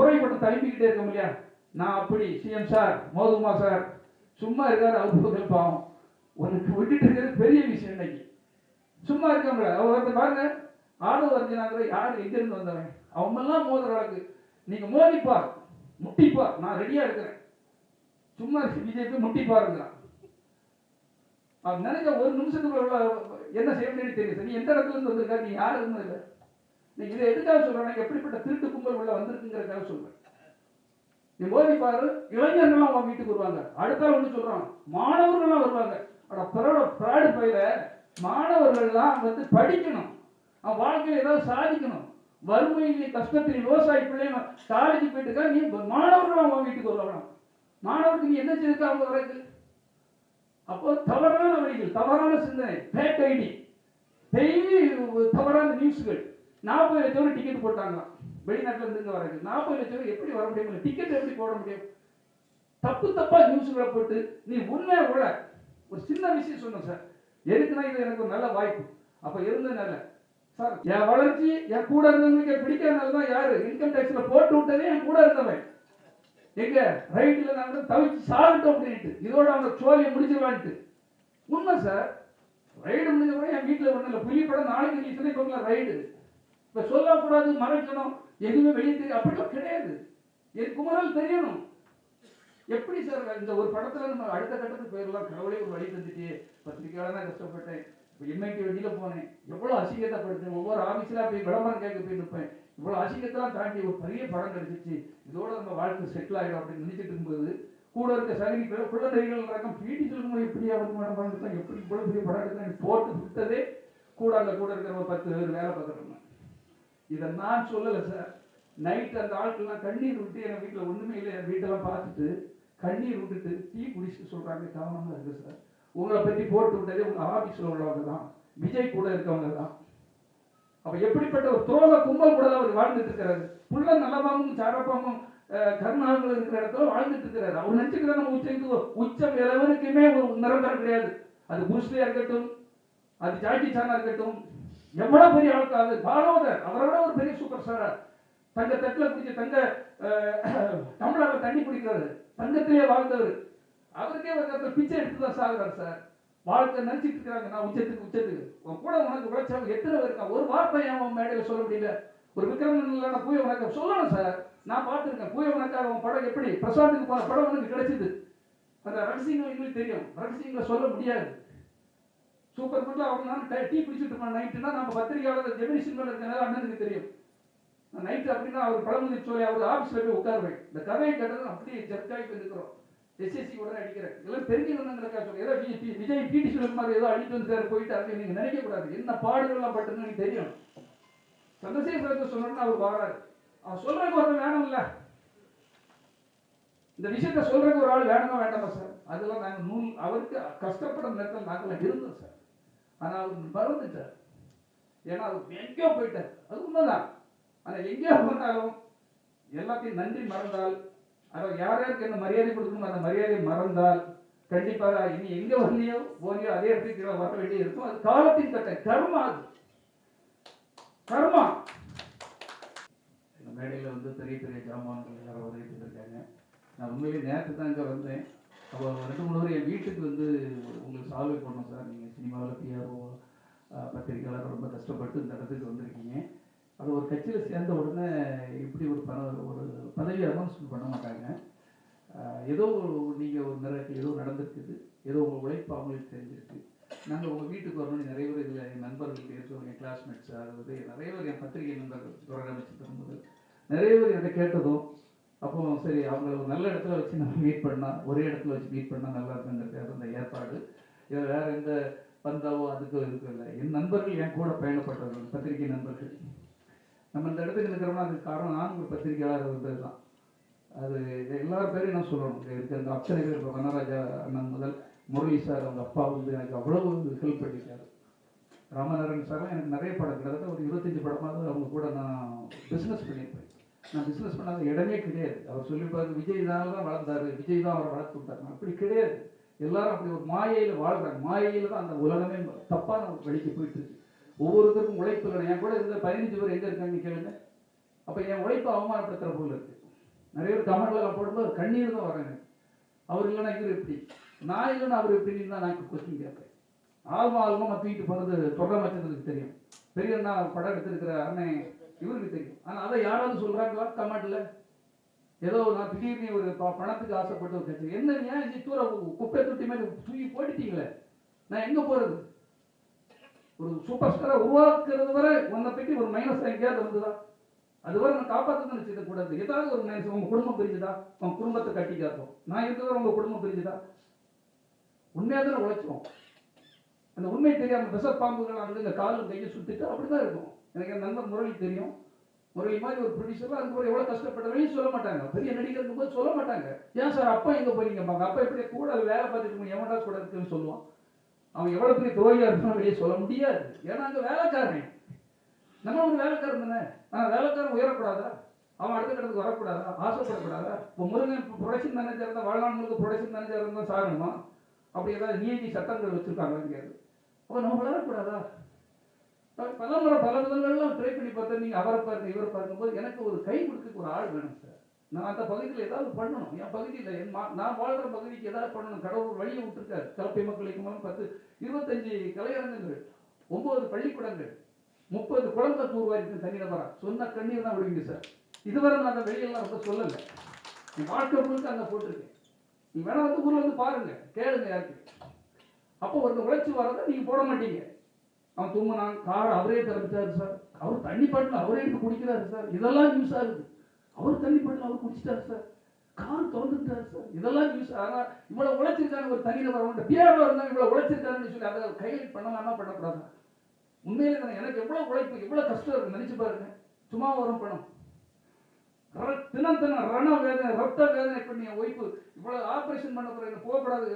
குறை மட்டும் தழும்பிக்கிட்டே இருக்க இல்லையா? நான் அப்படி சிஎம் சார் மோதுமா சார் சும்மா இருக்காரு அவர் பாவம். உனக்கு விட்டுட்டு இருக்கிறது பெரிய விஷயம் இன்னைக்கு. சும்மா இருக்கவங்கள அவர் ஒருத்தர் பாருங்க ஆடு வரைஞ்சினாங்கிற யார் எங்கிருந்து வந்தவன்? அவங்கெல்லாம் மோதுற அளவுக்கு நீங்க மோதிப்பார் முட்டிப்பார். நான் ரெடியா இருக்கிறேன். சும்மா பிஜேபி முட்டிப்பாருங்கிறான். அவன் நினைச்ச ஒரு நிமிஷத்துக்குள்ள என்ன செய்ய முடியும்னு தெரியும் நீ எந்த இடத்துல இருந்து வந்திருக்காரு நீ இருந்தது இல்லை நீ இதை எதுக்காக சொல்றேன் எப்படிப்பட்ட திருட்டு கும்பல் உள்ள வந்திருக்குங்கிறதுக்காக சொல்றேன் நீ மோதி பாரு இளைஞர்கள்லாம் உன் வீட்டுக்கு வருவாங்க. அடுத்த ஒன்று சொல்றான் மாணவர்கள்லாம் வருவாங்க. ஆனால் பிறோட பிராடு பயில மாணவர்கள்லாம் வந்து படிக்கணும். அவன் வாழ்க்கையில் ஏதாவது சாதிக்கணும். வறுமையில் கஷ்டத்தில் விவசாயி பிள்ளைங்க காலேஜ் போயிட்டு நீ மாணவர்களும் அவங்க வீட்டுக்கு வருவாங்க. மாணவருக்கு நீ என்ன செய்திருக்க அவங்க வரைக்கு? அப்போ தவறான வழிகள் தவறான சிந்தனை பேட் ஐடி டெய்லி தவறான நியூஸ்கள் நாற்பது லட்சம் டிக்கெட் போட்டாங்களாம். வெளிநாட்டுல இருந்து இங்க நாற்பது லட்சம் எப்படி வர முடியும்? டிக்கெட் எப்படி போட முடியும்? தப்பு தப்பா நியூஸ்களை போட்டு நீ உண்மை உள்ள ஒரு சின்ன விஷயம் சொன்னேன் சார் எதுக்குன்னா இது எனக்கு ஒரு நல்ல வாய்ப்பு. அப்ப இருந்ததுனால. சார் என் வளர்ச்சி என் கூட இருந்தவங்களுக்கு பிடிக்காதனால தான் யாரு இன்கம் டேக்ஸ்ல போட்டு விட்டதே என் கூட இருந்தவன். எங்க ரைட்ல நாங்க தவிச்சு சாகட்டும் அப்படின்ட்டு இதோட அவங்க சோழியை முடிச்சிருவான்ட்டு உண்மை சார் ரைடு முடிஞ்ச என் வீட்டில் ஒன்றும் இல்லை. புள்ளி படம் நாளைக்கு நீ சின்ன ரைடு இப்போ சொல்லக்கூடாது மறைக்கணும் எதுவுமே வெளியே தெரியும் அப்படிலாம் கிடையாது. என் குமரல் தெரியணும். எப்படி சார் இந்த ஒரு படத்தில் நம்ம அடுத்த கட்டத்துக்கு போயிடலாம்? கடவுளே ஒரு வழி தந்துட்டு பத்திரிக்கையாளர் கஷ்டப்பட்டேன். இப்போ எம்ஐடி வண்டியில் போனேன். எவ்வளோ அசிங்கத்தைப்படுத்தேன் ஒவ்வொரு ஆஃபீஸில் போய் விளம்பரம் கேட்க போய் நிற்பேன். இவ்வளோ அசிங்கத்தெல்லாம் தாண்டி ஒரு பெரிய படம் கிடைச்சிச்சு. இதோட நம்ம வாழ்க்கை செட்டில் ஆகிடும் அப்படின்னு நினைச்சிட்டு இருக்கும்போது கூட இருக்க சகனி குழந்தைகள் ரகம் பிடி சொல்லும்போது எப்படியா வந்து மேடம் படம் எப்படி இவ்வளோ பெரிய படம் எடுத்தேன்? போட்டு விட்டதே. கூட அங்கே கூட இருக்கிற ஒரு பத்து பேர் வேலை பார்க்குறோம் இதை நான் சொல்லலை சார் நைட் அந்த ஆட்கள்லாம் கண்ணீர் விட்டு என் வீட்டில் ஒன்றுமே இல்லை. என் வீட்டெல்லாம் பார்த்துட்டு கண்ணீர் விட்டுட்டு டீ குடிச்சு சொல்கிறாங்க கவனமாக இருக்குது சார் உங்களை பற்றி போட்டு விட்டதே உங்கள் ஆஃபீஸில் உள்ளவங்க தான். விஜய் கூட இருக்கவங்க தான். அப்போ எப்படிப்பட்ட ஒரு துரோக கும்பல் கூட அவர் வாழ்ந்துட்டு இருக்கிறாரு. புள்ள நல்லபாமும் சாரப்பாமும் கருணாகங்கள் இருக்கிற இடத்துல வாழ்ந்துட்டு இருக்கிறாரு. அவர் நினைச்சுக்கிற நம்ம உச்சைக்கு உச்சம் எவனுக்குமே ஒரு நிரந்தரம் கிடையாது. அது புருஷ்லியாக இருக்கட்டும் அது ஜாக்கி சானா இருக்கட்டும் எவ்வளவு பெரிய ஆளுக்காது அது அவரை அவரோட ஒரு பெரிய சூப்பர் ஸ்டாரா தங்க தட்டில் குடிச்ச தங்க தமிழக தண்ணி குடிக்கிறாரு தங்கத்திலே வாழ்ந்தவர். அவருக்கே ஒரு இடத்துல பிச்சை எடுத்து தான் சாகுறாரு சார். வாழ்க்கை நினைச்சிட்டு இருக்கிறாங்க. நான் உச்சத்துக்கு உச்சத்துக்கு. உன் கூட உனக்கு உழைச்சவங்க எத்தனை பேர் இருக்கா ஒரு வார்த்தை ஏன் உன் மேடையில் சொல்ல முடியல? ஒரு விக்ரமன் இல்லைன்னா பூய வணக்கம் சொல்லணும் சார். நான் பார்த்துருக்கேன். பூய வணக்கம் உன் படம் எப்படி? பிரசாந்துக்கு போன படம் உனக்கு கிடைச்சிது. அந்த ரகசியங்கள் எங்களுக்கு தெரியும். ரகசியங்களை சொல்ல முடியாது. சூப்பர் குட்ல அவங்க டீ குடிச்சிட்டு இருப்பேன். நைட்டுனா நம்ம பத்திரிகையாளர் ஜெமினிஷன் சினிமாவில் அண்ணனுக்கு தெரியும். நைட்டு அப்படின்னா அவர் பழமுதி சொல்லி அவர் ஆஃபீஸில் போய் உட்காருவேன் இந்த கதையை கேட்டது அப்படியே ஜர்க்காகி இருக்கிறோம் எஸ்எஸ்சி உடனே அடிக்கிறேன் எல்லாம் தெரிஞ்சு வந்தவங்களுக்கா சொல்ல ஏதோ விஜய் விஜய் பிடி சொல்லும் மாதிரி ஏதோ அடித்து வந்து போயிட்டு அது நீங்கள் நினைக்க கூடாது. என்ன பாடுகள்லாம் பட்டுன்னு எனக்கு தெரியும். சந்திரசேகரத்தை சொன்னோம்னா அவர் வராரு. அவர் சொல்றதுக்கு ஒருத்தர் வேணும் இல்லை இந்த விஷயத்த சொல்றதுக்கு ஒரு ஆள் வேணுமா வேண்டாமா சார்? அதெல்லாம் நாங்கள் நூல் அவருக்கு கஷ்டப்பட நேரத்தில் நாங்களாம் இருந்தோம் சார். ஆனால் அவர் மறந்துட்டார் ஏன்னா அவர் எங்கேயோ போயிட்டார். அது உண்மைதான். ஆனால் எங்கேயோ போனாலும் எல்லாத்தையும் நன்றி மறந்தால் அதாவது யார் யாருக்கு என்ன மரியாதை கொடுக்கணும் அந்த மரியாதையை மறந்தால் கண்டிப்பாக இனி எங்கே வரலையோ போனியோ அதே இடத்துக்கு வர வேண்டிய இருக்கும். அது காலத்தின் கட்ட. கர்மா அது. கர்மா. மேடையில் வந்து பெரிய பெரிய ஜாமான்கள் எல்லாரும் உதவி இருக்காங்க நான் உண்மையிலேயே நேற்று தான் இங்கே வந்தேன். அப்போ ரெண்டு மூணு பேர் என் வீட்டுக்கு வந்து உங்களுக்கு சால்வே பண்ணோம் சார் நீங்கள் சினிமாவில் பிஆர்ஓ பத்திரிகையாளர் ரொம்ப கஷ்டப்பட்டு இந்த இடத்துக்கு வந்திருக்கீங்க. அது ஒரு கட்சியில் சேர்ந்த உடனே இப்படி ஒரு பண ஒரு பதவி அனௌன்ஸ்மெண்ட் பண்ண மாட்டாங்க. ஏதோ நீங்கள் ஒரு நிறைய ஏதோ நடந்திருக்குது. ஏதோ உங்கள் உழைப்பு அவங்களுக்கு தெரிஞ்சிருக்கு. நாங்கள் உங்கள் வீட்டுக்கு வரணும்னு நிறைய பேர் இதில் என் நண்பர்கள் பேசுவோம் என் கிளாஸ்மேட்ஸ் அதாவது நிறைய பேர் என் பத்திரிகை நண்பர்கள் தொடர்ந்து தரும்போது நிறைய பேர் என்கிட்ட கேட்டதும் அப்போ சரி அவங்கள ஒரு நல்ல இடத்துல வச்சு நம்ம மீட் பண்ணால் ஒரே இடத்துல வச்சு மீட் பண்ணால் நல்லா இருக்குங்கிறது அந்த ஏற்பாடு. இதில் வேற எந்த பந்தாவோ அதுக்கு இருக்கும் இல்லை. என் நண்பர்கள் என் கூட பயணப்பட்டவர்கள் பத்திரிகை நண்பர்கள். நம்ம இந்த இடத்துக்கு இருக்கிறோம்னா அதுக்கு காரணம் நான் ஒரு பத்திரிகையாளர் இருந்தது தான். அது எல்லார் பேரையும் நான் சொல்லணும். இருக்க இந்த அத்தனை பேர் இப்போ வனராஜா அண்ணன் முதல் முரளி சார் அவங்க அப்பா வந்து எனக்கு அவ்வளவு ஹெல்ப் பண்ணியிருக்காரு ராமநாதன் சார்லாம் எனக்கு நிறைய படம் கிட்டத்தட்ட ஒரு இருபத்தஞ்சி படமாவது அவங்க கூட நான் பிஸ்னஸ் பண்ணியிருப்பேன். நான் பிஸ்னஸ் பண்ணாத இடமே கிடையாது. அவர் சொல்லியிருப்பாரு விஜய் தான் தான் வளர்ந்தாரு. விஜய் தான் அவரை வளர்த்து விட்டார் அப்படி கிடையாது. எல்லாரும் அப்படி ஒரு மாயையில் வாழ்கிறாங்க மாயையில் தான் அந்த உலகமே தப்பான நம்ம வழிக்கு போயிட்டு இருக்கு. ஒவ்வொருத்தருக்கும் உழைப்பு இல்லை என் கூட இருந்த பதினஞ்சு பேர் எங்கே இருக்காங்கன்னு கேளுங்க. அப்போ என் உழைப்பை அவமானப்படுத்துகிற போல இருக்கு. நிறைய பேர் கமெண்ட்ல போடும்போது கண்ணீர் தான் வராங்க அவர் இல்லைன்னா இவர் எப்படி? நான் இல்லைன்னா அவர் எப்படின்னு தான் நான் கொஸ்டின் கேட்பேன். ஆல்மா ஆல்மா தூக்கிட்டு போனது தொடர் மச்சதுக்கு தெரியும். பெரியண்ணா படம் எடுத்திருக்கிற அண்ணன் இவருக்கு தெரியும். ஆனால் அதை யாராவது சொல்றாங்களா? கமெண்ட்ல. ஏதோ நான் திடீர்னு ஒரு பணத்துக்கு ஆசைப்பட்டு ஒரு கட்சி என்ன ஏன் இது தூர குப்பை தொட்டி மேலே தூக்கி போட்டுட்டீங்களே? நான் எங்க போறது? ஒரு சூப்பர் ஸ்டாரை உருவாக்குறது வரை உன்னை பற்றி ஒரு மைனஸ் எங்கேயாவது வந்துதா? அதுவரை நான் காப்பாற்றணும்னு நினைச்சது கூடாது. ஏதாவது ஒரு மைனஸ் உங்கள் குடும்பம் பிரிஞ்சுதா? உன் குடும்பத்தை கட்டி காத்தோம் நான் இருக்கிற உங்க குடும்பம் பிரிஞ்சுதா? உண்மையாக தானே உழைச்சோம். அந்த உண்மை தெரியாம விஷ பாம்புகள் வந்து இந்த காலும் கையை சுத்திட்டு அப்படிதான் இருக்கும். எனக்கு நல்ல முரளி தெரியும். முரளி மாதிரி ஒரு ப்ரொடியூசர் அந்த எவ்வளவு எவ்வளோ வெளியே சொல்ல மாட்டாங்க. பெரிய நடிகர் போது சொல்ல மாட்டாங்க. ஏன் சார் அப்பா எங்கே போறீங்கம்பாங்க அப்பா எப்படி கூட வேலை பார்த்துட்டு இருக்கணும், எவன்டா கூட இருக்குன்னு சொல்லுவான். அவன் எவ்வளவு பெரிய துரோகியா இருக்கணும் வெளியே சொல்ல முடியாது. ஏன்னா அங்கே வேலைக்காரன். நம்ம ஒரு வேலைக்காரன் தானே. ஆனால் வேலைக்காரன் உயரக்கூடாதா? அவன் அடுத்த கட்டத்துக்கு வரக்கூடாதா? ஆசைப்படக்கூடாதா? இப்போ முருகன் ப்ரொடக்ஷன் மேனேஜர் இருந்தால் வாழ்நாள் முழுக்க ப்ரொடக்ஷன் மேனேஜர் இருந்தால் சாகணுமா? அப்படி ஏதாவது நீதி சட்டங்கள் வச்சிருக்காங்கன்னு கேட்குது அப்போ நம்ம வளரக்கூடாதா? நீங்க நீங்கள் அவரை பாருங்க இவரை பார்க்கும்போது எனக்கு ஒரு கை கொடுக்க ஒரு ஆள் வேணும் சார். நான் அந்த பகுதியில் ஏதாவது பண்ணணும். என் பகுதியில் என் மா- நான் வாழ்கிற பகுதிக்கு ஏதாவது பண்ணணும். கடவுள் வழியை விட்டுருக்காரு. கலப்பை மக்களுக்கு மூலம் பத்து இருபத்தஞ்சு கலையரங்கங்கள் ஒன்பது பள்ளிக்கூடங்கள் முப்பது குழந்தை தூர்வாரிக்கும் தனிநபரா சொன்ன கண்ணீர் தான் விடுவீங்க சார். இதுவரை நான் அந்த வெளியெல்லாம் ரொம்ப சொல்லலை. என் வாழ்க்கை முழுக்க அங்கே போட்டிருக்கேன். நீ வேணா வந்து ஊரில் வந்து பாருங்க கேளுங்க யாருக்கு அப்போ ஒருத்தர் உழைச்சி வரதை நீங்கள் போட மாட்டீங்க. அவன் தூங்கினான் கார் அவரே திறந்துட்டாரு சார். அவர் தண்ணி பாட்டில் அவரே எடுத்து குடிக்கிறாரு சார். இதெல்லாம் யூஸ் ஆகுது அவர் தண்ணி பாட்டில் அவர் குடிச்சிட்டாரு சார். கார் திறந்துட்டாரு சார். இதெல்லாம் யூஸ் ஆனால் இவ்வளோ உழைச்சிருக்காங்க ஒரு தனியில் வரவங்க பிஆர்ஓ இருந்தாங்க இவ்வளோ உழைச்சிருக்காங்கன்னு சொல்லி அதை கையில் பண்ணலாமா? பண்ணக்கூடாதா? உண்மையில எனக்கு எவ்வளோ உழைப்பு எவ்வளோ கஷ்டம் இருக்கு நினச்சி பாருங்க. சும்மா வரும் பணம். தினம் தினம் ரண வேதனை ரத்த வேதனை பண்ணி என் ஒய்ஃபு இவ்வளோ ஆப்ரேஷன் பண்ண போகிற போகக்கூடாது.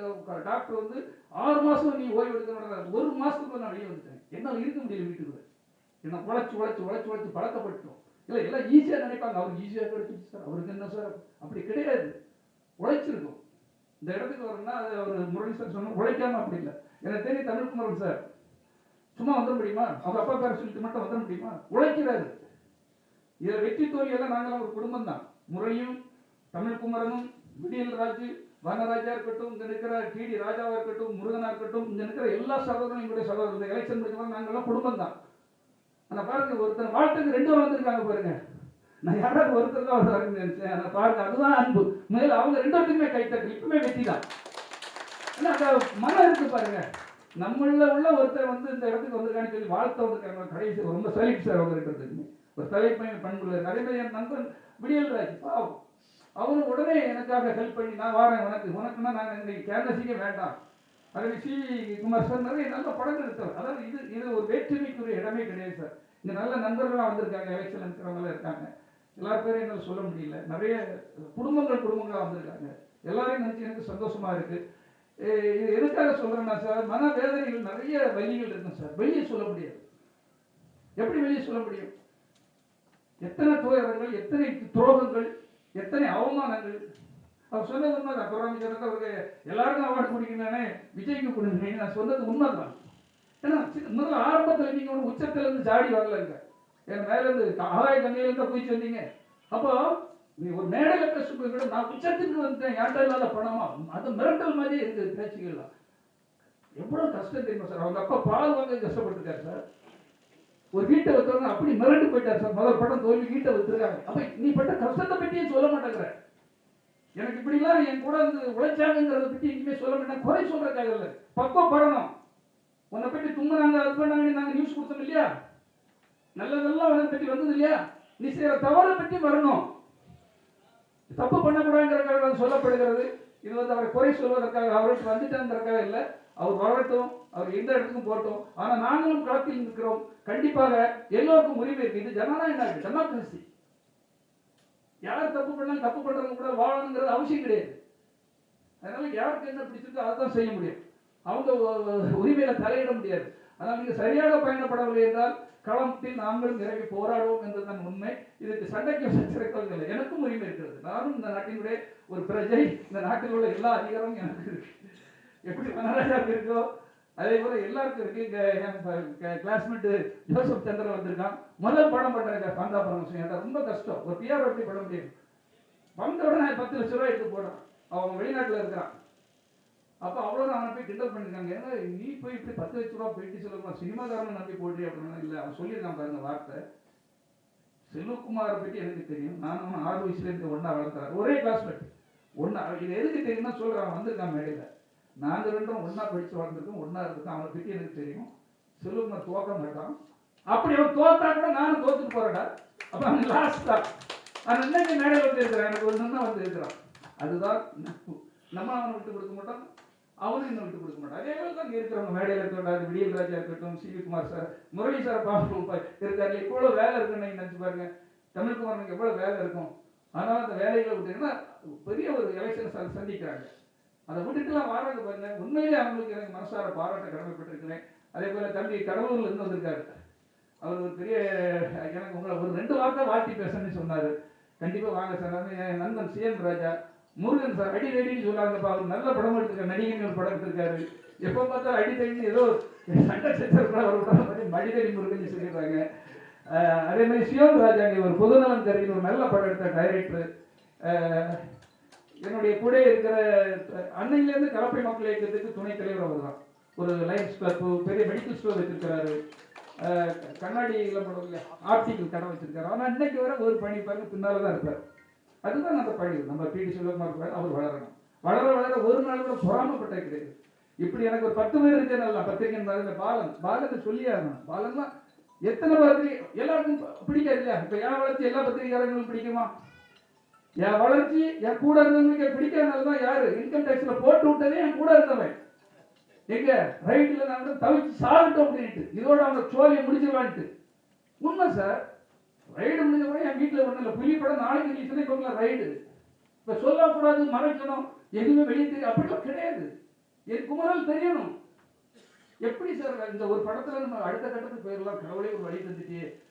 டாக்டர் வந்து ஆறு மாதம் நீ ஓய்வு எடுக்கணும் ஒரு மாதத்துக்கு நான் வெளியே வந்துட்டேன். என்னால் இருக்க முடியல வீட்டுக்குள்ள. என்ன உழைச்சி உழைச்சி உழைச்சி உழைச்சி பழக்கப்பட்டோம் இல்லை எல்லாம் ஈஸியாக நினைப்பாங்க. அவருக்கு ஈஸியாக கிடைச்சிச்சு சார் அவருக்கு என்ன சார் அப்படி கிடையாது. உழைச்சிருக்கும். இந்த இடத்துக்கு வரணும்னா அது அவர் முரளி சார் சொன்ன உழைக்காம அப்படி இல்லை. எனக்கு தெரியும் தமிழ் குமரன் சார் சும்மா வந்துட முடியுமா? அவங்க அப்பா பேரை சொல்லிட்டு மட்டும் வந்துட முடியுமா? உழைக்கிறாரு. இதில் வெற்றி தோல்வி எல்லாம் நாங்களாம் ஒரு குடும்பம் தான் முரளியும் தமிழ் குமரனும் விடியல் ராஜு வனராஜா இருக்கட்டும் இங்கே இருக்கிற டிடி ராஜாவாக இருக்கட்டும் முருகனா இருக்கட்டும் இங்கே இருக்கிற எல்லா சகோதரரும் எங்களுடைய சகோதரர்கள் இந்த எலெக்ஷன் முடிக்கலாம் நாங்களாம் குடும்பம் தான் அந்த பாருங்க ஒருத்தர் வாழ்த்துக்கு ரெண்டு வளர்ந்துருக்காங்க பாருங்க. நான் யாராவது ஒருத்தர் தான் வர்றாருன்னு நினைச்சேன். ஆனா பாருங்க அதுதான் அன்பு. மேல அவங்க ரெண்டு பேருக்குமே கைத்தட்டு இப்பவுமே வெற்றி தான். அந்த மனம் இருக்கு பாருங்க. நம்மள உள்ள ஒருத்தர் வந்து இந்த இடத்துக்கு வந்திருக்கான்னு சொல்லி வாழ்த்த வந்திருக்காங்க கடைசி ரொம்ப சலிப்பு சார் அவங்க இருக்கிறதுக்கு. ஒரு தலைப்பையன் பண்புள்ள அதே மாதிரி என் நண்பன் விடியல் ராஜ். பாவம். அவரும் உடனே எனக்காக ஹெல்ப் பண்ணி நான் வாரேன் உனக்கு. உனக்குன்னா நாங்கள் எங்களுக்கு கேன்வசிக்க வேண்டாம். அதே சி குமார் சார் நிறைய நல்ல படங்கள் எடுத்தவர். அதாவது இது இது ஒரு வேற்றுமைக்குரிய இடமே கிடையாது சார். இங்கே நல்ல நண்பர்களாக வந்திருக்காங்க எலெக்ஷன் இருக்கிறவங்களாம் இருக்காங்க. எல்லா பேரையும் என்னால் சொல்ல முடியல. நிறைய குடும்பங்கள் குடும்பங்களாக வந்திருக்காங்க. எல்லாரையும் நினச்சி எனக்கு சந்தோஷமாக இருக்குது இது எதுக்காக சொல்கிறேன்னா சார் மனவேதனைகள் நிறைய வழிகள் இருக்கும் சார். வெளியே சொல்ல முடியாது. எப்படி வெளியே சொல்ல முடியும்? எத்தனை துயரங்கள் எத்தனை துரோகங்கள் எத்தனை அவமானங்கள் அவர் சொன்னது உண்மைதான். குரான் சொன்னது அவருக்கு எல்லாருக்கும் அவார்டு கொடுக்கணும்னே விஜய்க்கு கொடுங்க நான் சொன்னது உண்மைதான். ஏன்னா முதல்ல ஆரம்பத்தில் நீங்கள் ஒரு உச்சத்துலேருந்து ஜாடி வரலங்க என் மேலேருந்து ஆகாய கங்கையிலேருந்து போய் சொன்னீங்க. அப்போ நீ ஒரு மேடையில பேசும்போது கூட நான் உச்சத்துக்கு வந்துட்டேன் யார்கிட்ட இல்லாத பணமா? அது மிரட்டல் மாதிரியே இருக்குது பேச்சுக்கலாம் எவ்வளோ கஷ்டம் தெரியுமா சார்? அவங்க அப்பா பால் வாங்க கஷ்டப்பட்டுருக்காரு சார். ஒரு வீட்டை வைத்தவங்க அப்படி மிரண்டு போயிட்டார் சார். முதல் படம் தோல்வி வீட்டை வச்சிருக்காங்க. அப்போ நீ பட்ட கஷ்டத்தை பற்றியே சொல்ல மாட்டேங்கிற. எனக்கு இப்படிலாம் என் கூட வந்து உழைச்சாங்கிறத பற்றி எங்கேயுமே சொல்ல மாட்டேன். குறை சொல்றதுக்காக இல்லை. பக்குவப்படணும் உன்னை பற்றி தும்புனாங்க அது பண்ணாங்க நாங்கள் நியூஸ் கொடுத்தோம் இல்லையா? நல்லதெல்லாம் உனக்கு பற்றி வந்தது இல்லையா? நீ செய்கிற தவறை பற்றி வரணும். தப்பு பண்ணக்கூடாதுங்கிறதுக்காக அது சொல்லப்படுகிறது. இது வந்து அவரை குறை சொல்வதற்காக அவருக்கு வந்துட்டாங்கிறதுக்காக இல்லை. அவர் வரட்டும் அவர் எந்த இடத்துக்கும் போகட்டும். ஆனால் நாங்களும் களத்தில் இருக்கிறோம் கண்டிப்பாக எல்லோருக்கும் உரிமை இருக்கு. இது ஜனநாயக டெமோக்ரஸி யார் தப்பு பண்ணாலும் தப்பு பண்ணுறவங்க கூட வாழணுங்கிறது அவசியம் கிடையாது. அதனால யாருக்கு என்ன பிடிச்சிருக்கோ அதை தான் செய்ய முடியும். அவங்க உரிமையில தலையிட முடியாது. ஆனால் நீங்கள் சரியாக பயணப்படவில்லை என்றால் களத்தில் நாங்களும் இறங்கி போராடுவோம் என்பதுதான் உண்மை. இதுக்கு சண்டைக்கு சச்சரவுகள் இல்லை. எனக்கும் உரிமை இருக்கிறது. நானும் இந்த நாட்டினுடைய ஒரு பிரஜை. இந்த நாட்டில் உள்ள எல்லா அதிகாரமும் எனக்கு இருக்கு. எப்படி மகாராஜாவுக்கு இருக்கோ அதே போல எல்லாருக்கும் இருக்கு. இங்க கிளாஸ்மேட் ஜோசப் சந்திரன் வந்திருக்கான். முதல் படம் பண்றாங்க பாந்தா பரமசிவம் ரொம்ப கஷ்டம். ஒரு பிஆர் எப்படி பட முடியும் நான் பத்து லட்ச ரூபாய் எடுத்து போடுறான் அவன் வெளிநாட்டுல இருக்கிறான். அப்ப அவ்வளவு அவனை போய் கிண்டல் பண்ணிருக்காங்க ஏன்னா நீ போய் இப்படி பத்து லட்ச ரூபா போயிட்டு சொல்லுமா சினிமாக்காரனை நம்பி போடுறீ அப்படின்னா இல்ல. அவன் சொல்லியிருக்கான் பாருங்க வார்த்தை. செல்வகுமாரை பற்றி எனக்கு தெரியும். நானும் ஆறு வயசுல இருந்து ஒண்ணா வளர்த்தாரு ஒரே கிளாஸ்மேட் ஒண்ணா இது எதுக்கு தெரியும்னா சொல்றான். வந்திருக்கான் மேடையில. நாங்க ரெண்டும் ஒன்றா படிச்சு வளர்ந்துருக்கோம் ஒன்றா இருக்கோம் அவனை பற்றி எனக்கு தெரியும். செல்வகுமார் தோக்க மாட்டான் அப்படி அவன் தோத்தா கூட நானும் தோத்துட்டு போறேன்டா. அப்ப அவன் லாஸ்ட் தான். அவன் இன்னைக்கு மேடையில் வந்து இருக்கிறான்? எனக்கு ஒரு தான் வந்து இருக்கிறான். அதுதான் நம்ம அவனை விட்டு கொடுக்க மாட்டோம். அவனும் இன்னும் விட்டு கொடுக்க மாட்டான். அதே மாதிரி தான் இருக்கிறவங்க மேடையில் இருக்கட்டும் அது விடியல் ராஜா இருக்கட்டும் சிவிகுமார் குமார் சார் முரளி சார் பாம்பு இருக்காரு எவ்வளோ வேலை இருக்குன்னு நினச்சி பாருங்க. பாருங்க தமிழ்குமாரனுக்கு எவ்வளோ வேலை இருக்கும். ஆனால் அந்த வேலைகளை விட்டீங்கன்னா பெரிய ஒரு எலெக்ஷன் சந்திக்கிறாங்க. அதை விட்டுட்டுலாம் வராங்க பாருங்க. உண்மையிலே அவங்களுக்கு எனக்கு மனசார பாராட்ட கடமைப்பட்டிருக்கிறேன். அதே போல தம்பி கடலூர்ல இருந்து வந்திருக்காரு. அவர் ஒரு பெரிய எனக்கு உங்களை ஒரு ரெண்டு வார்த்தை வாட்டி பேசணும்னு சொன்னார். கண்டிப்பாக வாங்க சார். என் நண்பன் சிஎன் ராஜா. முருகன் சார் அடி ரெடின்னு சொல்லாங்கப்பா அவர் நல்ல படம் எடுத்திருக்காரு. நடிகன் ஒரு படம் எடுத்திருக்காரு. எப்போ பார்த்தாலும் அடி தடின்னு ஏதோ சண்டை சச்சர் கூட அவர் படம் பற்றி மடிதடி முருகன் சொல்லிடுறாங்க. அதே மாதிரி சிவன் ராஜாங்க ஒரு பொதுநலன் தெரியும் ஒரு நல்ல படம் எடுத்த டைரக்டர் என்னுடைய கூட இருக்கிற அன்னையிலேருந்து கலப்பை மக்கள் இயக்கத்துக்கு துணைத் தலைவர் அவர் தான் ஒரு லைன்ஸ் கிளப் பெரிய மெடிக்கல் ஸ்டோர் வச்சிருக்கிறாரு. கண்ணாடியில் கண்ணாடி ஆப்டிக்கல் கடை வச்சிருக்காரு. ஆனால் இன்னைக்கு வர ஒரு பணி பாருங்க பின்னால் தான் இருப்பார். அதுதான் அந்த பணி. நம்ம பிடி சிவகுமார் இருப்பார் அவர் வளரணும். வளர வளர ஒரு நாள் கூட பொறாமப்பட்ட கிடையாது. இப்படி எனக்கு ஒரு பத்து பேர் இருக்கேன் பத்திரிகை இந்த பாலன். பாலத்தை சொல்லி ஆகணும். பாலன்லாம் எத்தனை பத்திரிகை எல்லாருக்கும் பிடிக்காது இல்லையா? இப்போ யார் வளர்த்து எல்லா பத்திரிகையாளர்களும் பிடிக்குமா? என் வளர்ச்சி என் கூட இருந்தவங்களுக்கு பிடிக்காதனால தான் யாரு? இன்கம் டேக்ஸ்ல போட்டு விட்டதே என் கூட இருந்தவன். எங்க? ரைட்ல நான் வந்து தவிச்சு சாப்பிட்டோம் அப்படின்ட்டு இதோட அவங்க சோழியை முடிச்சிருவான்ட்டு. உண்மை சார் ரைடு முடிஞ்ச உடனே என் வீட்டில் ஒன்றும் இல்லை புலி படம் நாளைக்கு ரிலீஸ் கொண்டு ரைடு இப்போ சொல்லக்கூடாது மறைக்கணும். எதுவுமே வெளியே தெரியும் அப்படிலாம் கிடையாது. என் குமரல் தெரியணும். எப்படி சார் இந்த ஒரு படத்தில் நம்ம அடுத்த கட்டத்துக்கு போயிடலாம்? கடவுளே ஒரு வழி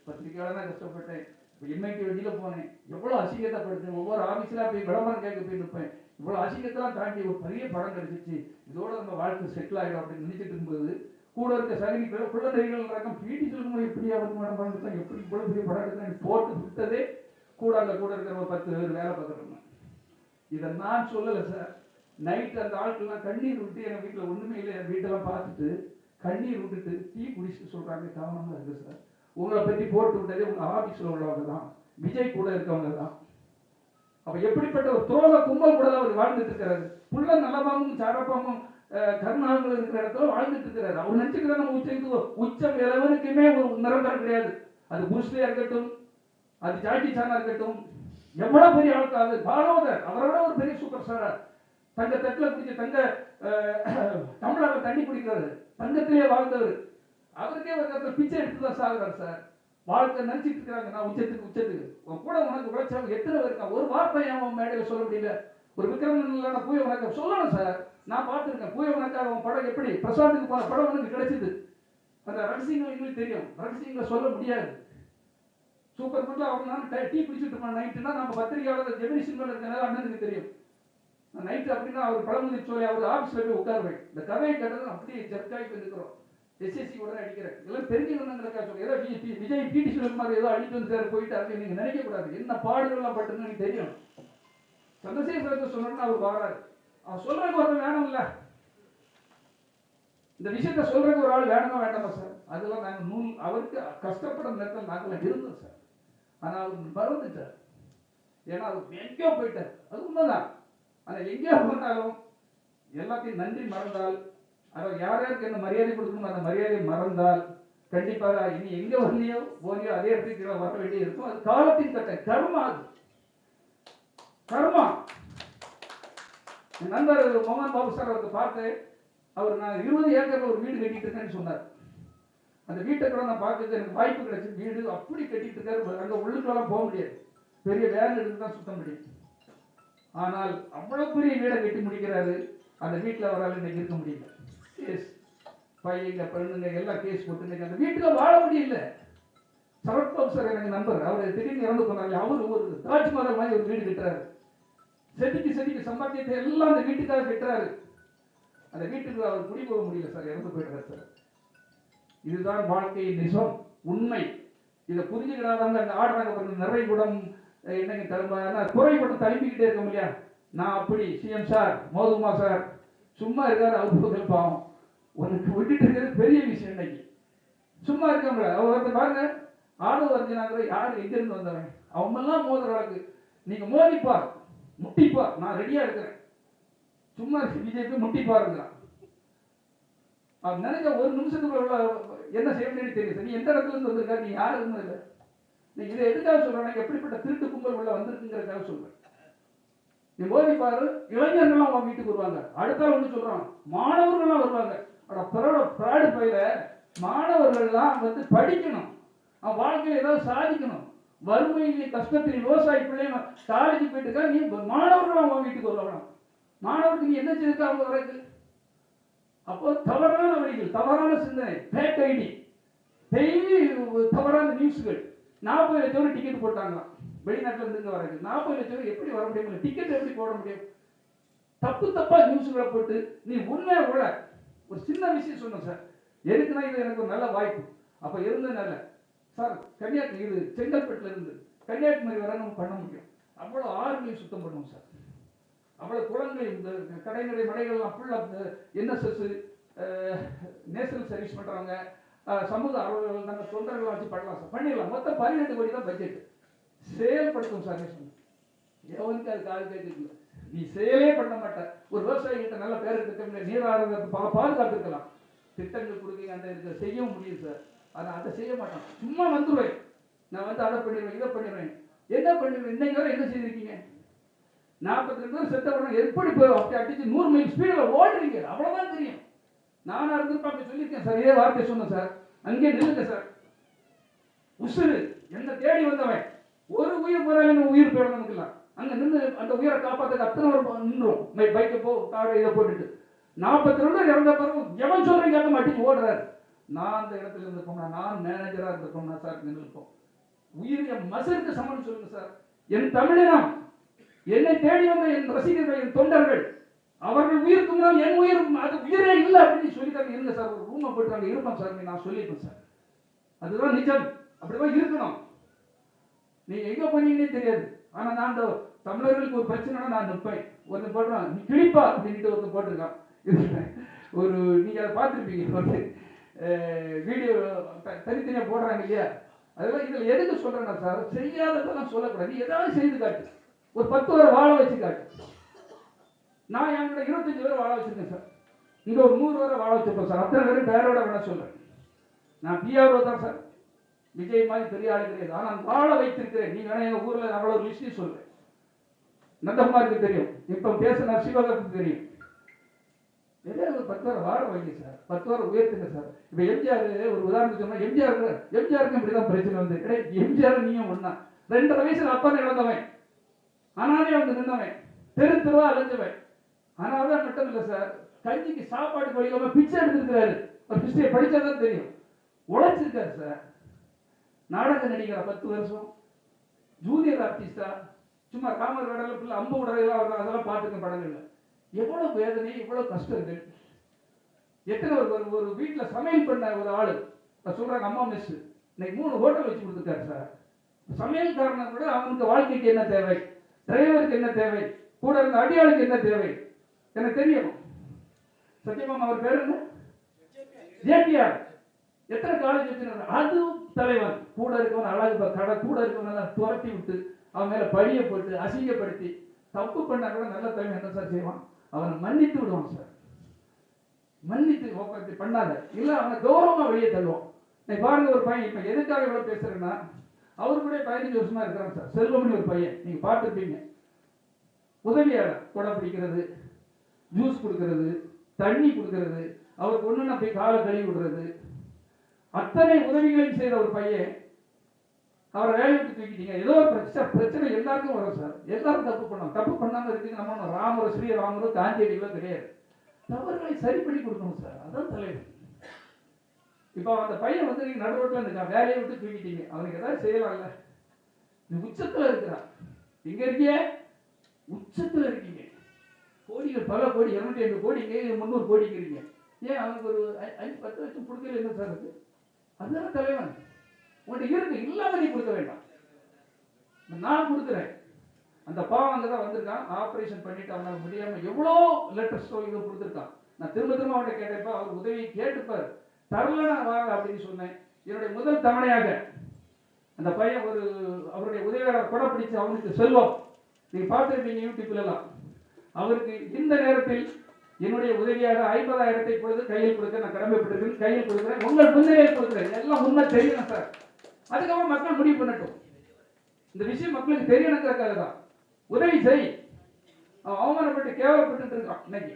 பத்திரிக்கையாக தான் கஷ்டப்பட்டேன். எம்ஐடி வெளியில போனேன். எவ்வளவு அசிங்கத்தை படுத்தேன் ஒவ்வொரு ஆபீஸ்ல போய் விளம்பரம் கேட்க போய் நிற்பேன். இவ்வளவு அசிங்கத்தெல்லாம் தாண்டி ஒரு பெரிய படம் கிடைச்சிச்சு. இதோட நம்ம வாழ்க்கை செட்டில் ஆகிடும் அப்படின்னு நினைச்சிட்டு இருக்கும்போது கூட இருக்க சகனிகள் குழந்தைகள் ரகம் பீடி சொல்லும்போது எப்படி வந்து மேடம் படம் எப்படி இவ்வளவு பெரிய படம் எடுத்தாங்க போட்டு விட்டதே? கூட அங்கே கூட இருக்கிற ஒரு பத்து பேர் வேலை பார்க்குறோம் இதை நான் சொல்லலை சார். நைட் அந்த ஆட்கள்லாம் கண்ணீர் விட்டு எங்கள் வீட்டில் ஒன்றுமே இல்லை. என் வீட்டெல்லாம் பார்த்துட்டு கண்ணீர் விட்டுட்டு டீ குடிச்சிட்டு சொல்கிறாங்க கவனமாக இருக்குது சார். உங்களை பற்றி போட்டு விட்டதே உங்கள் ஆஃபீஸில் உள்ளவங்க தான் விஜய் கூட இருக்கவங்க தான் அப்ப எப்படிப்பட்ட ஒரு துரோக கும்பல் கூட அவர் வாழ்ந்துட்டு இருக்கிறாரு? புள்ள நல்லபாமும் சாரப்பாமும் கருணாங்களும் இருக்கிற இடத்துல வாழ்ந்துட்டு இருக்கிறாரு. அவர் நினைச்சுக்கிற நம்ம உச்சத்துக்கு உச்சம் எவனுக்குமே ஒரு நிரந்தரம் கிடையாது. அது புருஷ்லியா இருக்கட்டும் அது ஜாக்கி சானா இருக்கட்டும் எவ்வளோ பெரிய ஆளுக்கு அது? பாகவதர் அவரோட ஒரு பெரிய சூப்பர் ஸ்டாரா தங்க தட்டுல குடிச்ச தங்க அஹ், தண்ணி குடிக்கிறாரு தங்கத்திலேயே வாழ்ந்தவர். அவருக்கே ஒரு இடத்துல பிச்சை எடுத்து தான் சாகுறாரு சார். வாழ்க்கை நினைச்சிட்டு இருக்கிறாங்க. நான் உச்சத்துக்கு உச்சத்துக்கு. உன் கூட உனக்கு உழைச்சவங்க எத்தனை பேர் ஒரு வார்த்தை ஏன் உன் மேடையில் சொல்ல முடியல? ஒரு விக்ரமன் இல்லைன்னா பூய உனக்கு சொல்லணும் சார். நான் பார்த்துருக்கேன். பூய உனக்கு அவன் படம் எப்படி? பிரசாந்துக்கு போன படம் உனக்கு கிடைச்சிது. அந்த ரகசியங்கள் எங்களுக்கு தெரியும். ரகசியங்களை சொல்ல முடியாது. சூப்பர் மட்டும் அவங்க நான் டீ- பிடிச்சிட்டு குடிச்சிட்டு இருப்பான். நைட்டுனா நம்ம பத்திரிகையாளர் ஜெமினிஷன் சினிமாவில் இருக்கிறனால அண்ணனுக்கு தெரியும். நைட்டு அப்படின்னா அவர் பழமுதிர் சொல்லி அவர் ஆஃபீஸில் போய் உட்காருவேன். இந்த கதையை கேட்டது அப்படியே ஜர்க்காய் இருக்கிறோம் எஸ்எஸ்சி உடனே அடிக்கிறேன் எல்லாம் தெரிஞ்சவனுங்களுக்கா சொல்லி ஏதோ வி- விஜய் பிடி சிவகுமார் ஏதோ அடித்து வந்து போயிட்டு அது நீங்க நினைக்கக்கூடாது என்ன பாடுகள்லாம் பட்டுன்னு எனக்கு தெரியும். சந்திரசேகரத்தை சொன்னோம்னா அவர் வராரு. அவர் சொல்றதுக்கு ஒருத்தர் வேணும் இந்த விஷயத்த சொல்றதுக்கு ஒரு ஆள் வேணுமா வேண்டாமா சார் அதெல்லாம் நாங்கள் நூல் அவருக்கு கஷ்டப்படுற நேரத்தில் நாங்களாம் இருந்தோம் சார் ஆனால் அவர் மறந்துட்டார். ஏன்னா அவர் எங்கேயோ போயிட்டார். அது உண்மைதான். ஆனால் எங்கேயோ போனாலும் எல்லாத்தையும் நன்றி மறந்தால் அவர் யார் யாருக்கு என்ன மரியாதை கொடுக்கணும் அந்த மரியாதையை மறந்தால் கண்டிப்பாக இனி எங்கே வரலையோ போனியோ அதே இடத்துக்கு வர வேண்டிய இருக்கும். அது காலத்தின் கட்ட. கர்மா அது. கர்மா. என் நண்பர் மோகன் பாபு சார் அவருக்கு பார்த்து அவர் நான் இருபது ஏக்கர் ஒரு வீடு கட்டிட்டு இருக்கேன்னு சொன்னார். அந்த வீட்டை கூட நான் பார்க்கறது எனக்கு வாய்ப்பு கிடைச்சி வீடு அப்படி கட்டிட்டு இருக்காரு அங்கே உள்ளுக்கெல்லாம் போக முடியாது. பெரிய வேன் எடுத்து தான் சுத்த முடியும். ஆனால் அவ்வளோ பெரிய வீடை கட்டி முடிக்கிறாரு. அந்த வீட்டில் அவரால் இன்னைக்கு இருக்க முடியல. கேஸ் பையங்க பெண்ணுங்க எல்லாம் கேஸ் போட்டு அந்த வீட்டில் வாழ முடியல. சரத்பாபு சார் எனக்கு நண்பர். அவர் திடீர்னு இறந்து போனாங்க அவர் ஒரு தாஜ்மஹால் மாதிரி ஒரு வீடு கட்டுறாரு. செதுக்கி செதுக்கி சம்பாத்தியத்தை எல்லாம் அந்த வீட்டுக்காக கட்டுறாரு. அந்த வீட்டுக்கு அவர் குடி போக முடியல சார். இறந்து போயிடுறாரு சார். இதுதான் வாழ்க்கையின் நிஜம் உண்மை. இதை புரிஞ்சுக்கிடாதவங்க அந்த ஆடுறாங்க பாருங்க நிறைய குடம் என்னங்க தருமா குறை மட்டும் தழும்பிக்கிட்டே இருக்க முடியாது நான் அப்படி சிஎம் சார் மோதுமா சார் சும்மா இருக்காரு அவர் பாவம். உனக்கு விட்டுட்டு இருக்கிறது பெரிய விஷயம் இன்னைக்கு. சும்மா இருக்கவங்கள அவர் வந்து பாருங்க ஆடு வரைஞ்சினாங்கிற யார்? எங்கிருந்து வந்தவன்? அவங்கெல்லாம் மோதுற வழக்கு நீங்க மோதிப்பார் முட்டிப்பார். நான் ரெடியா இருக்கிறேன். சும்மா பிஜேபி முட்டிப்பாருங்கிறான். அவன் நினைச்ச ஒரு நிமிஷத்துக்குள்ள என்ன செய்ய முடியும்னு தெரியும் நீ எந்த இடத்துல இருந்து வந்திருக்காரு நீ யாரு இருந்தது இல்லை நீ இதை எதுக்காக சொல்றேன் எப்படிப்பட்ட திருட்டு கும்பல் உள்ள வந்திருக்குங்கிறதுக்காக சொல்றேன். நீ மோதி பாரு இளைஞர்கள்லாம் அவன் வீட்டுக்கு வருவாங்க. அடுத்த ஒன்று சொல்றான். மாணவர்கள்லாம் வருவாங்க. ஆனால் பிறோட பிராடு பயில மாணவர்கள்லாம் வந்து படிக்கணும். அவன் வாழ்க்கையில் ஏதாவது சாதிக்கணும். வறுமையில் கஷ்டத்தில் விவசாய பிள்ளைங்க காலேஜ் போயிட்டு இருக்கா நீ மாணவர்கள் அவன் வீட்டுக்கு வரலாம் மாணவருக்கு நீ என்ன செய்திருக்க அவங்க வரைக்கு அப்போ தவறான வழிகள் தவறான சிந்தனை ஃபேக் ஐடி டெய்லி தவறான நியூஸ்கள் நாற்பது லட்சம் ரூபா டிக்கெட் போட்டாங்களாம். வெளிநாட்டுல இருந்து வராது வரது நாற்பது லட்சம் ரூபா எப்படி வர முடியும்? டிக்கெட் எப்படி போட முடியும்? தப்பு தப்பா நியூஸ்களை போட்டு நீ உண்மையை உள்ள ஒரு சின்ன விஷயம் சொன்னோம் சார். எதுக்குன்னா இது எனக்கு ஒரு நல்ல வாய்ப்பு. அப்போ இருந்ததுனால சார் கன்னியாகுமரி இது செங்கல்பட்டுல இருந்து கன்னியாகுமரி வர நம்ம பண்ண முடியும். அவ்வளோ ஆறுகளையும் சுத்தம் பண்ணுவோம் சார். அவ்வளோ குளங்கள் இந்த கடைநிலை மடைகள்லாம் ஃபுல்லாக என்எஸ்எஸ் நேஷனல் சர்வீஸ் பண்ணுறவங்க சமூக ஆர்வலர்கள் நாங்கள் தொண்டர்கள் வச்சு பண்ணலாம் சார். பண்ணிடலாம். மொத்தம் பதினெட்டு கோடி தான் பட்ஜெட் செயல்படுத்தும் சார் எவனுக்கு அது காது கேட்கல நீ செயலே பண்ண மாட்ட. ஒரு விவசாயிகிட்ட நல்ல பேர் திட்டம் நீராதாரத்தை பா பாதுகாத்துக்கலாம். திட்டங்கள் கொடுக்கீங்க அந்த இதை செய்யவும் முடியும் சார். அதை அதை செய்ய மாட்டான் சும்மா வந்துடுவேன் நான் வந்து அதை பண்ணிடுவேன் இதை பண்ணிடுவேன். என்ன பண்ணிடுவேன்? இன்னைக்கு வரை என்ன செய்திருக்கீங்க? நாற்பத்தி ரெண்டு பேர் செத்தவங்க எப்படி போய் அப்படி அடிச்சு நூறு மைல் ஸ்பீடில் ஓடுறீங்க? அவ்வளோதான் தெரியும். நானாக இருந்து அப்படி சொல்லியிருக்கேன் சார். இதே வார்த்தை சொன்னேன் சார். அங்கே நில்லுங்க சார். உசுறு. என்ன தேடி வந்தவன். ஒரு உயிர் போறாலும் உயிர் போயிடணும் நமக்குலாம் அங்கே நின்று அந்த உயிரை காப்பாற்றுக்கு அத்தனை ஒரு நின்றோம் பைக்கை போ காரை இதை போட்டுட்டு. நாற்பத்தி ரெண்டு இறந்த பிறகு எவன் சொல்கிறீங்க அந்த ஓடுறாரு. நான் அந்த இடத்துல இருந்திருக்கோம்னா நான் மேனேஜராக இருந்திருக்கோம்னா சார் நின்றுருக்கோம் உயிரிய மசருக்கு சமன் சொல்லுங்க சார். என் தமிழினம் என்னை தேடி வந்த என் ரசிகர்கள் என் தொண்டர்கள் அவர்கள் உயிருக்கு முன்னால் என் உயிர் அது உயிரே இல்லை அப்படின்னு சொல்லிட்டாங்க இருங்க சார் ஒரு ரூமை போயிட்டாங்க இருப்பேன் சார் நான் சொல்லியிருப்பேன் சார். அதுதான் நிஜம். அப்படிதான் இருக்கணும். நீங்க எங்க போனீங்கன்னே தெரியாது. ஆனா நான் இந்த தமிழர்களுக்கு ஒரு பிரச்சனைனா நான் நிற்பேன் ஒருத்தர் போடுறான் நீ கிழிப்பா? அப்படின்ட்டு ஒருத்தன் போட்டிருக்கான். ஒரு நீங்க அதை பார்த்துருப்பீங்க. ஒரு வீடியோ தனித்தனியா போடுறாங்க இல்லையா? அதெல்லாம் இதுல எதுக்கு சொல்றேன்னா சார் செய்யாததெல்லாம் சொல்லக்கூடாது. ஏதாவது செய்து காட்டு. ஒரு பத்து வரை வாழ வச்சு காட்டு. நான் என்கிட்ட இருபத்தஞ்சு பேர் வாழ வச்சிருக்கேன் சார். இங்க ஒரு நூறு வரை வாழ வச்சிருப்பேன் சார். அத்தனை பேரும் பேரோட வேணா சொல்றேன். நான் பிஆர்ஓ தான் சார். விஜய் மாதிரி பெரிய ஆள் கிடையாது. ஆனால் வாழ வைத்திருக்கிறேன். நீ வேணா எங்கள் ஊர்ல அவ்வளோ ஒரு லிஸ்ட் சொல்லு. நந்தகுமாருக்கு தெரியும். இப்போ பேசுன சிவகாக்கு தெரியும். நிறைய ஒரு பத்து வாரம் வாழ வைங்க சார். பத்து வாரம் உயர்த்துங்க சார். இப்போ எம்ஜிஆர் ஒரு உதாரணத்துக்கு சொன்னால் எம்ஜிஆர் எம்ஜிஆருக்கும் இப்படிதான் பிரச்சனை வந்து. கிடையாது எம்ஜிஆர் நீயும் ஒன்றா ரெண்டரை வயசுல அப்பா இழந்தவன் ஆனாலே வந்து நின்றவன். தெரு தெருவா அலைஞ்சவன். ஆனாலும் மட்டும் இல்லை சார். கஞ்சிக்கு சாப்பாடு வழிகாம பிச்சை எடுத்துருக்கிறாரு. ஒரு பிச்சையை படிச்சாதான் தெரியும். உழைச்சிருக்காரு சார். நாடக நடிகரா பத்து வருஷம் ஜூனியர் ஆர்டிஸ்டா சும்மா காமர் கடல பிள்ளை அம்பு உடலாம் அதெல்லாம் பார்த்துக்க படங்கள்ல. எவ்வளவு வேதனை எவ்வளவு கஷ்டங்கள். எத்தனை ஒரு ஒரு- ஒரு சமையல் பண்ண ஒரு ஆள் நான் சொல்கிறாங்க அம்மா மிஸ் இன்னைக்கு மூணு ஹோட்டல் வச்சு கொடுத்துருக்காரு சார் சமையல்காரனை கூட அவனுக்கு வாழ்க்கைக்கு என்ன தேவை? டிரைவருக்கு என்ன தேவை? கூட இருந்த அடியாளுக்கு என்ன தேவை? எனக்கு தெரியும். சத்தியமாம் அவர் பேர் என்ன? ஜேபிஆர் எத்தனை காலேஜ் வச்சிருக்காரு? அது தலைவன் கூட இருக்கவன் அழகு கடை கூட இருக்கவன் துரத்தி விட்டு அவன் மேல பழிய போட்டு அசிங்கப்படுத்தி தப்பு பண்ணா கூட நல்ல தலைவன் என்ன சார் செய்வான்? அவனை மன்னித்து விடுவான் சார். மன்னித்து உட்காந்து பண்ணாத. இல்ல அவனை கௌரவமா வெளியே தள்ளுவான். நீ பாருங்க ஒரு பையன் இப்ப எதுக்காக இவ்வளவு பேசுறேன்னா அவரு கூட பதினஞ்சு வருஷமா இருக்கிறான் சார். செல்வமணி ஒரு பையன். நீங்க பார்த்துருப்பீங்க. உதவியாளர் கொடை பிடிக்கிறது ஜூஸ் கொடுக்கறது தண்ணி கொடுக்கறது அவருக்கு ஒண்ணுன்னா போய் காலை கழுவி விடுறது அத்தனை உதவிகளையும் செய்த ஒரு பையன் அவரை வேலையை விட்டு தூக்கிட்டீங்க. ஏதோ ஒரு பிரச்சனை பிரச்சனை எல்லாருக்கும் வரும் சார். எல்லாரும் தப்பு பண்ணோம். தப்பு பண்ணாமல் இருக்கீங்க நம்ம ஒண்ணும் ராமரோ ஸ்ரீராமரோ காந்தியடிகளோ கிடையாது. தவறுகளை சரி பண்ணி கொடுக்கணும் சார். அதான் தலைவர். இப்போ அந்த பையன் வந்து நீங்கள் நடு இருக்கான் வேலையை விட்டு தூக்கிட்டீங்க. அவனுக்கு ஏதாவது செய்யலாம்ல. நீ உச்சத்தில் இருக்கிறான். எங்கே இருக்கீங்க? உச்சத்தில் இருக்கீங்க. கோடிகள் பல கோடி இரநூத்தி ஐம்பது கோடி இங்கே முந்நூறு கோடிக்கு இருக்கீங்க. ஏன் அவனுக்கு ஒரு அஞ்சு பத்து லட்சம் கொடுக்கல என்ன சார் இருக்குது அதுதான் தலைவன். உன்கிட்ட இருக்கு இல்லாத நீ கொடுக்க வேண்டாம். நான் கொடுக்குறேன். அந்த பாவம் அங்கே தான் வந்திருக்கான். ஆப்ரேஷன் பண்ணிட்டு அவனால் முடியாமல் எவ்வளோ லெட்டர்ஸோ இது கொடுத்துருக்கான். நான் திரும்ப திரும்ப அவன்கிட்ட கேட்டப்ப அவர் உதவியை கேட்டுப்பார். தரல நான் வாங்க அப்படின்னு சொன்னேன். என்னுடைய முதல் தவணையாக அந்த பையன் ஒரு அவருடைய உதவியாளர் கூட பிடிச்சு அவனுக்கு செல்வம். நீங்கள் பார்த்துருப்பீங்க யூடியூப்ல எல்லாம் அவருக்கு இந்த நேரத்தில் என்னுடைய உதவியாக ஐம்பதாயிரத்தை பொழுது கையில் கொடுக்க நான் கடமைப்பட்டிருக்கேன் கையில் கொடுக்குறேன். உங்கள் முன்னிலையில் கொடுக்குறேன். எல்லாம் உண்மை தெரியணும் சார் அதுக்கப்புறம் மக்கள் முடிவு பண்ணட்டும். இந்த விஷயம் மக்களுக்கு தெரியணுங்கிறதுக்காக தான். உதவி செய். அவன் அவமானப்பட்டு கேவலப்பட்டு இருக்கான் இன்னைக்கு.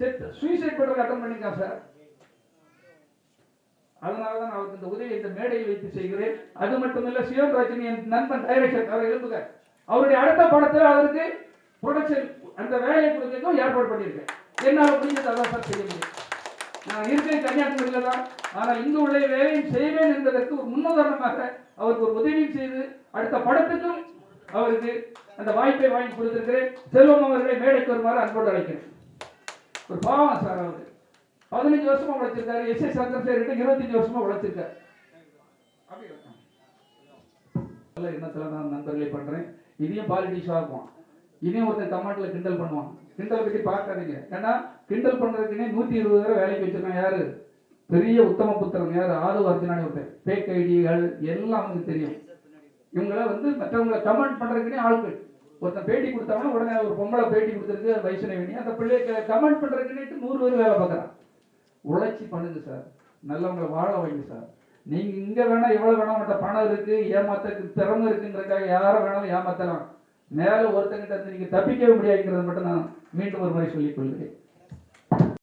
செத்து சூசைட் பண்றதுக்கு அட்டன் பண்ணிருக்கான் சார் அதனால தான் அவருக்கு இந்த உதவியை இந்த மேடையில் வைத்து செய்கிறேன். அது மட்டுமல்ல சிவம் ராஜினி என் நண்பன் டைரக்டர் அவர் எழுப்புக அவருடைய அடுத்த படத்தில் அவருக்கு ப்ரொடக்ஷன் அந்த வேலையை கொடுக்கறதுக்கும் ஏற்பாடு பண்ணியிருக்கேன். என்னால் முடிஞ்சது அதான் சார் செய்ய முடியும். நான் இருக்கேன் கன்னியாகுமரியில் தான். ஆனால் இங்கு உள்ள வேலையும் செய்வேன் என்பதற்கு ஒரு முன்னுதாரணமாக அவருக்கு ஒரு உதவியும் செய்து அடுத்த படத்துக்கும் அவருக்கு அந்த வாய்ப்பை வாங்கி கொடுத்திருக்கிறேன். செல்வம் அவர்களை மேடைக்கு வருமாறு அன்போடு அழைக்கிறேன். ஒரு பாவம் சார் அவரு. பதினஞ்சு வருஷமா உழைச்சிருக்காரு. எஸ் எஸ் சந்திரசேகர் இருபத்தஞ்சு வருஷமா உழைச்சிருக்காரு. எண்ணத்துல நான் நண்பர்களை பண்றேன். இதையும் பாலிட்டிக்ஸ் ஆகும் இதையும் ஒருத்தன் தமிழ்நாட்டில் கிண்டல் பண்ணுவான். கிண்டல் பற்றி பார்க்காதீங்க. ஏன்னா கிண்டல் பண்ணுறதுக்குனே நூற்றி இருபது பேரை வேலைக்கு வச்சுருக்கான் யாரு? பெரிய உத்தம புத்திரன் யார்? ஆறு அர்ஜுனாடி ஒருத்தன். பேக் ஐடிகள் எல்லாம் அவங்களுக்கு தெரியும். இவங்கள வந்து மற்றவங்களை கமெண்ட் பண்ணுறதுக்குனே ஆட்கள். ஒருத்தன் பேட்டி கொடுத்தாங்கன்னா உடனே ஒரு பொம்பளை பேட்டி கொடுத்துருக்கு வைஷ்ணவினி அந்த பிள்ளைக்கு கமெண்ட் பண்றதுக்குன்னுட்டு நூறு பேர் வேலை பார்க்குறான். உழைச்சி பண்ணுங்க சார். நல்லவங்களை வாழ வைங்க சார். நீங்கள் இங்கே வேணால் எவ்வளோ வேணால் மட்டும் பணம் இருக்குது ஏமாத்துறதுக்கு திறமை இருக்குங்கிறக்காக யாரை வேணாலும் ஏமாத்தலாம். மேல ஒருத்தங்கிட்ட இருந்து தப்பிக்கவே முடியாதுங்கிறத மட்டும் நான் மீண்டும் ஒரு முறை சொல்லிக் கொள்கிறேன்.